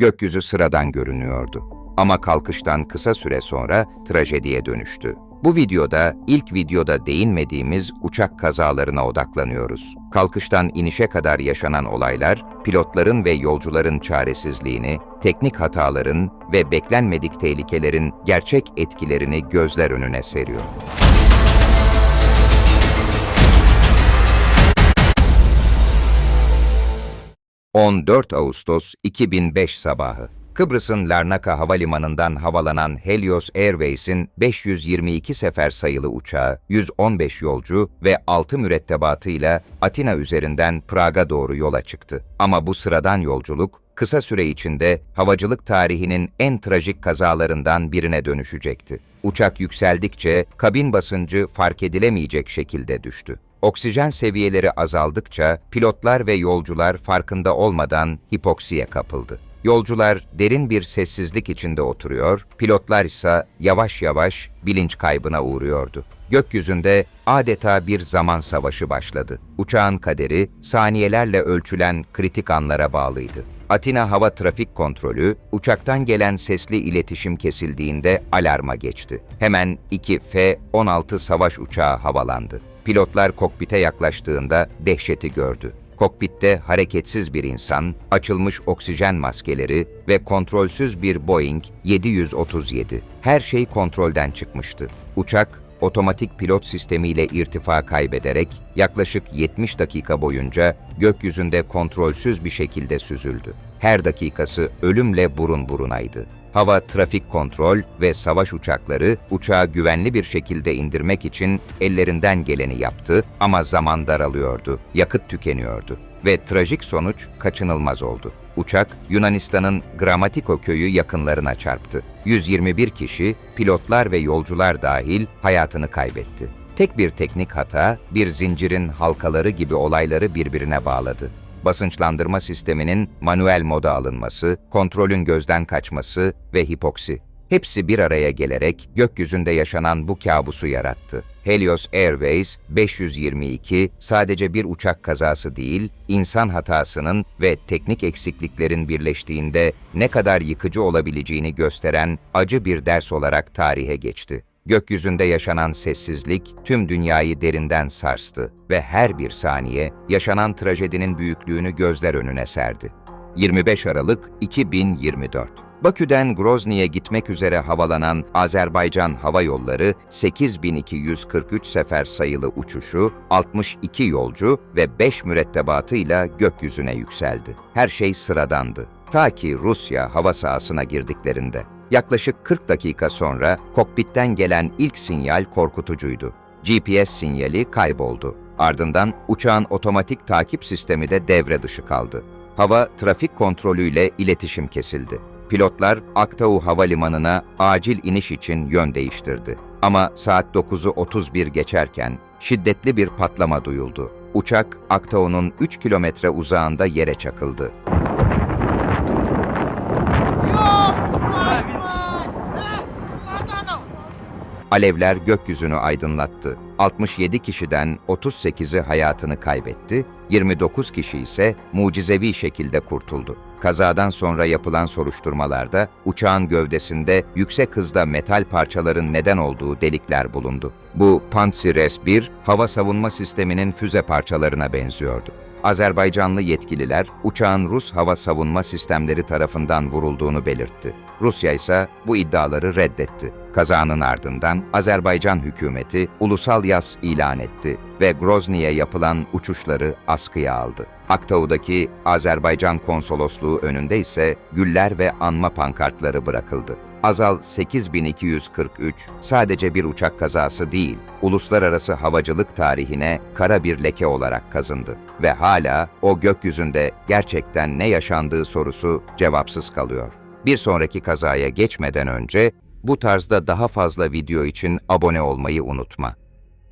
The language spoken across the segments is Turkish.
Gökyüzü sıradan görünüyordu. Ama kalkıştan kısa süre sonra trajediye dönüştü. Bu videoda ilk videoda değinmediğimiz uçak kazalarına odaklanıyoruz. Kalkıştan inişe kadar yaşanan olaylar, pilotların ve yolcuların çaresizliğini, teknik hataların ve beklenmedik tehlikelerin gerçek etkilerini gözler önüne seriyor. 14 Ağustos 2005 sabahı. Kıbrıs'ın Larnaka Havalimanı'ndan havalanan Helios Airways'in 522 sefer sayılı uçağı, 115 yolcu ve 6 mürettebatıyla Atina üzerinden Prag'a doğru yola çıktı. Ama bu sıradan yolculuk kısa süre içinde havacılık tarihinin en trajik kazalarından birine dönüşecekti. Uçak yükseldikçe kabin basıncı fark edilemeyecek şekilde düştü. Oksijen seviyeleri azaldıkça pilotlar ve yolcular farkında olmadan hipoksiye kapıldı. Yolcular derin bir sessizlik içinde oturuyor, pilotlar ise yavaş yavaş bilinç kaybına uğruyordu. Gökyüzünde adeta bir zaman savaşı başladı. Uçağın kaderi saniyelerle ölçülen kritik anlara bağlıydı. Atina Hava Trafik Kontrolü, uçaktan gelen sesli iletişim kesildiğinde alarma geçti. Hemen iki F-16 savaş uçağı havalandı. Pilotlar kokpite yaklaştığında dehşeti gördü. Kokpitte hareketsiz bir insan, açılmış oksijen maskeleri ve kontrolsüz bir Boeing 737. Her şey kontrolden çıkmıştı. Uçak, otomatik pilot sistemiyle irtifa kaybederek yaklaşık 70 dakika boyunca gökyüzünde kontrolsüz bir şekilde süzüldü. Her dakikası ölümle burun burunaydı. Hava Trafik Kontrol ve savaş uçakları uçağı güvenli bir şekilde indirmek için ellerinden geleni yaptı ama zaman daralıyordu, yakıt tükeniyordu ve trajik sonuç kaçınılmaz oldu. Uçak Yunanistan'ın Gramatiko köyü yakınlarına çarptı. 121 kişi, pilotlar ve yolcular dahil hayatını kaybetti. Tek bir teknik hata, bir zincirin halkaları gibi olayları birbirine bağladı basınçlandırma sisteminin manuel moda alınması, kontrolün gözden kaçması ve hipoksi. Hepsi bir araya gelerek gökyüzünde yaşanan bu kabusu yarattı. Helios Airways 522 sadece bir uçak kazası değil, insan hatasının ve teknik eksikliklerin birleştiğinde ne kadar yıkıcı olabileceğini gösteren acı bir ders olarak tarihe geçti. Gökyüzünde yaşanan sessizlik tüm dünyayı derinden sarstı ve her bir saniye yaşanan trajedinin büyüklüğünü gözler önüne serdi. 25 Aralık 2024 Bakü'den Grozny'e gitmek üzere havalanan Azerbaycan Hava Yolları 8243 sefer sayılı uçuşu, 62 yolcu ve 5 mürettebatıyla gökyüzüne yükseldi. Her şey sıradandı. Ta ki Rusya hava sahasına girdiklerinde. Yaklaşık 40 dakika sonra kokpitten gelen ilk sinyal korkutucuydu. GPS sinyali kayboldu. Ardından uçağın otomatik takip sistemi de devre dışı kaldı. Hava trafik kontrolüyle iletişim kesildi. Pilotlar Aktau Havalimanı'na acil iniş için yön değiştirdi. Ama saat 9'u 31 geçerken şiddetli bir patlama duyuldu. Uçak Aktau'nun 3 kilometre uzağında yere çakıldı. Alevler gökyüzünü aydınlattı. 67 kişiden 38'i hayatını kaybetti, 29 kişi ise mucizevi şekilde kurtuldu. Kazadan sonra yapılan soruşturmalarda uçağın gövdesinde yüksek hızda metal parçaların neden olduğu delikler bulundu. Bu Pantsir S-1 hava savunma sisteminin füze parçalarına benziyordu. Azerbaycanlı yetkililer uçağın Rus hava savunma sistemleri tarafından vurulduğunu belirtti. Rusya ise bu iddiaları reddetti. Kazanın ardından Azerbaycan hükümeti ulusal yas ilan etti ve Grozny'e yapılan uçuşları askıya aldı. Aktau'daki Azerbaycan konsolosluğu önünde ise güller ve anma pankartları bırakıldı. Azal 8243 sadece bir uçak kazası değil, uluslararası havacılık tarihine kara bir leke olarak kazındı ve hala o gökyüzünde gerçekten ne yaşandığı sorusu cevapsız kalıyor. Bir sonraki kazaya geçmeden önce bu tarzda daha fazla video için abone olmayı unutma.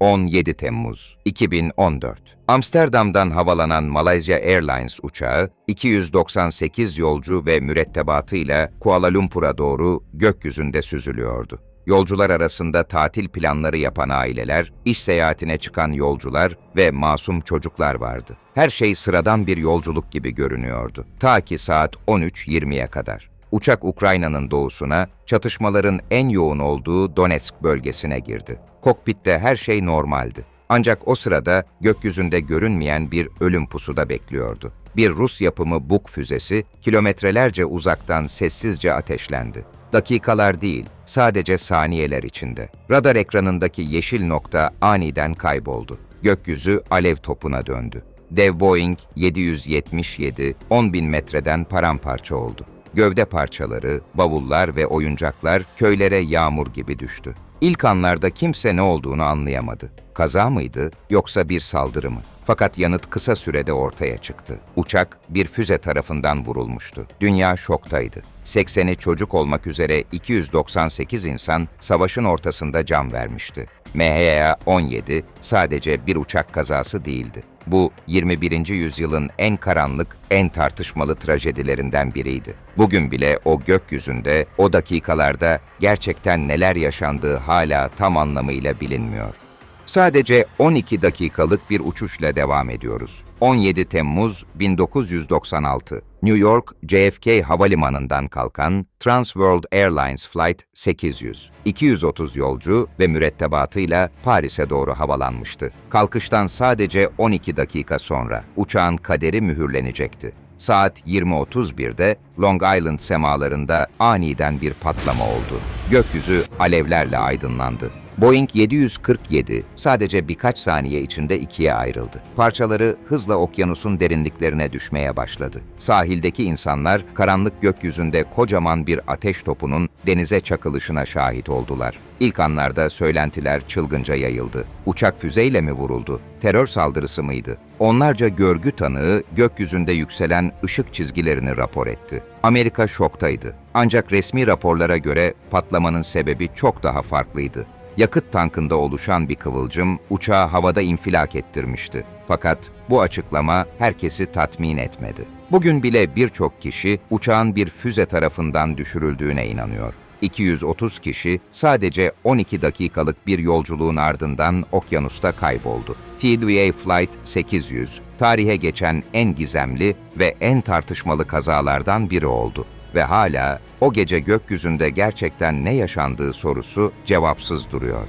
17 Temmuz 2014 Amsterdam'dan havalanan Malaysia Airlines uçağı 298 yolcu ve mürettebatıyla Kuala Lumpur'a doğru gökyüzünde süzülüyordu. Yolcular arasında tatil planları yapan aileler, iş seyahatine çıkan yolcular ve masum çocuklar vardı. Her şey sıradan bir yolculuk gibi görünüyordu. Ta ki saat 13.20'ye kadar. Uçak Ukrayna'nın doğusuna, çatışmaların en yoğun olduğu Donetsk bölgesine girdi. Kokpitte her şey normaldi. Ancak o sırada gökyüzünde görünmeyen bir ölüm pusuda bekliyordu. Bir Rus yapımı Buk füzesi kilometrelerce uzaktan sessizce ateşlendi. Dakikalar değil, sadece saniyeler içinde. Radar ekranındaki yeşil nokta aniden kayboldu. Gökyüzü alev topuna döndü. Dev Boeing 777 10 bin metreden paramparça oldu. Gövde parçaları, bavullar ve oyuncaklar köylere yağmur gibi düştü. İlk anlarda kimse ne olduğunu anlayamadı. Kaza mıydı yoksa bir saldırı mı? Fakat yanıt kısa sürede ortaya çıktı. Uçak bir füze tarafından vurulmuştu. Dünya şoktaydı. 80'i çocuk olmak üzere 298 insan savaşın ortasında can vermişti. MH17 sadece bir uçak kazası değildi. Bu 21. yüzyılın en karanlık, en tartışmalı trajedilerinden biriydi. Bugün bile o gökyüzünde, o dakikalarda gerçekten neler yaşandığı hala tam anlamıyla bilinmiyor. Sadece 12 dakikalık bir uçuşla devam ediyoruz. 17 Temmuz 1996. New York JFK Havalimanı'ndan kalkan Transworld Airlines Flight 800, 230 yolcu ve mürettebatıyla Paris'e doğru havalanmıştı. Kalkıştan sadece 12 dakika sonra uçağın kaderi mühürlenecekti. Saat 20.31'de Long Island semalarında aniden bir patlama oldu. Gökyüzü alevlerle aydınlandı. Boeing 747 sadece birkaç saniye içinde ikiye ayrıldı. Parçaları hızla okyanusun derinliklerine düşmeye başladı. Sahildeki insanlar karanlık gökyüzünde kocaman bir ateş topunun denize çakılışına şahit oldular. İlk anlarda söylentiler çılgınca yayıldı. Uçak füzeyle mi vuruldu? Terör saldırısı mıydı? Onlarca görgü tanığı gökyüzünde yükselen ışık çizgilerini rapor etti. Amerika şoktaydı. Ancak resmi raporlara göre patlamanın sebebi çok daha farklıydı yakıt tankında oluşan bir kıvılcım uçağı havada infilak ettirmişti. Fakat bu açıklama herkesi tatmin etmedi. Bugün bile birçok kişi uçağın bir füze tarafından düşürüldüğüne inanıyor. 230 kişi sadece 12 dakikalık bir yolculuğun ardından okyanusta kayboldu. TWA Flight 800, tarihe geçen en gizemli ve en tartışmalı kazalardan biri oldu ve hala o gece gökyüzünde gerçekten ne yaşandığı sorusu cevapsız duruyor.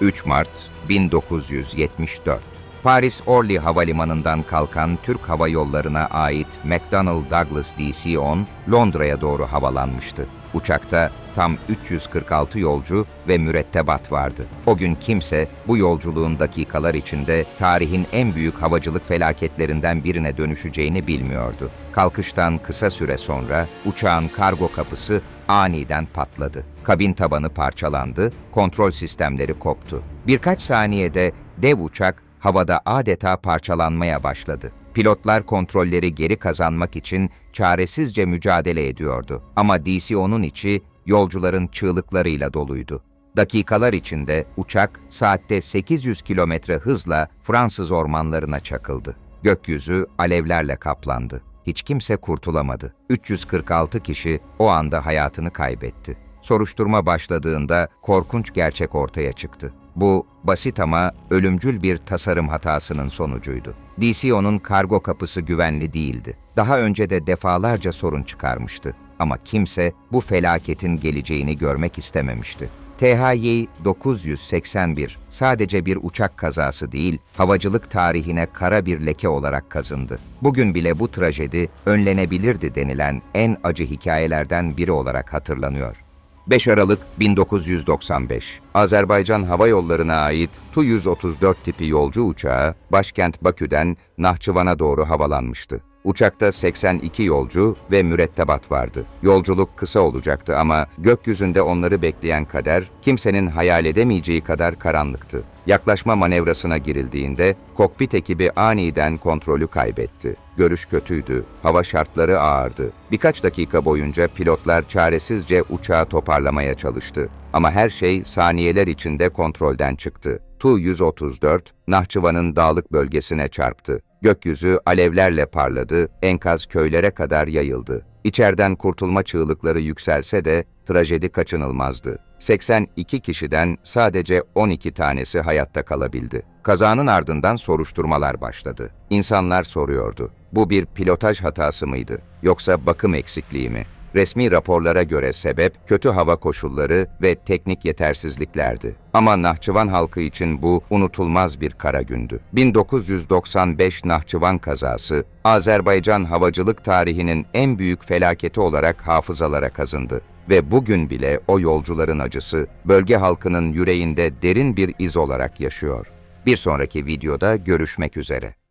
3 Mart 1974 Paris Orly Havalimanı'ndan kalkan Türk Hava Yolları'na ait McDonnell Douglas DC-10 Londra'ya doğru havalanmıştı. Uçakta tam 346 yolcu ve mürettebat vardı. O gün kimse bu yolculuğun dakikalar içinde tarihin en büyük havacılık felaketlerinden birine dönüşeceğini bilmiyordu. Kalkıştan kısa süre sonra uçağın kargo kapısı aniden patladı. Kabin tabanı parçalandı, kontrol sistemleri koptu. Birkaç saniyede dev uçak havada adeta parçalanmaya başladı. Pilotlar kontrolleri geri kazanmak için çaresizce mücadele ediyordu. Ama DC-10'un içi yolcuların çığlıklarıyla doluydu. Dakikalar içinde uçak saatte 800 kilometre hızla Fransız ormanlarına çakıldı. Gökyüzü alevlerle kaplandı. Hiç kimse kurtulamadı. 346 kişi o anda hayatını kaybetti. Soruşturma başladığında korkunç gerçek ortaya çıktı. Bu basit ama ölümcül bir tasarım hatasının sonucuydu. DCO'nun kargo kapısı güvenli değildi. Daha önce de defalarca sorun çıkarmıştı ama kimse bu felaketin geleceğini görmek istememişti. THY 981 sadece bir uçak kazası değil, havacılık tarihine kara bir leke olarak kazındı. Bugün bile bu trajedi önlenebilirdi denilen en acı hikayelerden biri olarak hatırlanıyor. 5 Aralık 1995 Azerbaycan Hava Yolları'na ait Tu-134 tipi yolcu uçağı başkent Bakü'den Nahçıvan'a doğru havalanmıştı. Uçakta 82 yolcu ve mürettebat vardı. Yolculuk kısa olacaktı ama gökyüzünde onları bekleyen kader kimsenin hayal edemeyeceği kadar karanlıktı. Yaklaşma manevrasına girildiğinde kokpit ekibi aniden kontrolü kaybetti. Görüş kötüydü, hava şartları ağırdı. Birkaç dakika boyunca pilotlar çaresizce uçağı toparlamaya çalıştı. Ama her şey saniyeler içinde kontrolden çıktı. Tu-134, Nahçıvan'ın dağlık bölgesine çarptı. Gökyüzü alevlerle parladı, enkaz köylere kadar yayıldı. İçeriden kurtulma çığlıkları yükselse de trajedi kaçınılmazdı. 82 kişiden sadece 12 tanesi hayatta kalabildi. Kazanın ardından soruşturmalar başladı. İnsanlar soruyordu. Bu bir pilotaj hatası mıydı? Yoksa bakım eksikliği mi? Resmi raporlara göre sebep kötü hava koşulları ve teknik yetersizliklerdi. Ama Nahçıvan halkı için bu unutulmaz bir kara gündü. 1995 Nahçıvan kazası, Azerbaycan havacılık tarihinin en büyük felaketi olarak hafızalara kazındı. Ve bugün bile o yolcuların acısı, bölge halkının yüreğinde derin bir iz olarak yaşıyor. Bir sonraki videoda görüşmek üzere.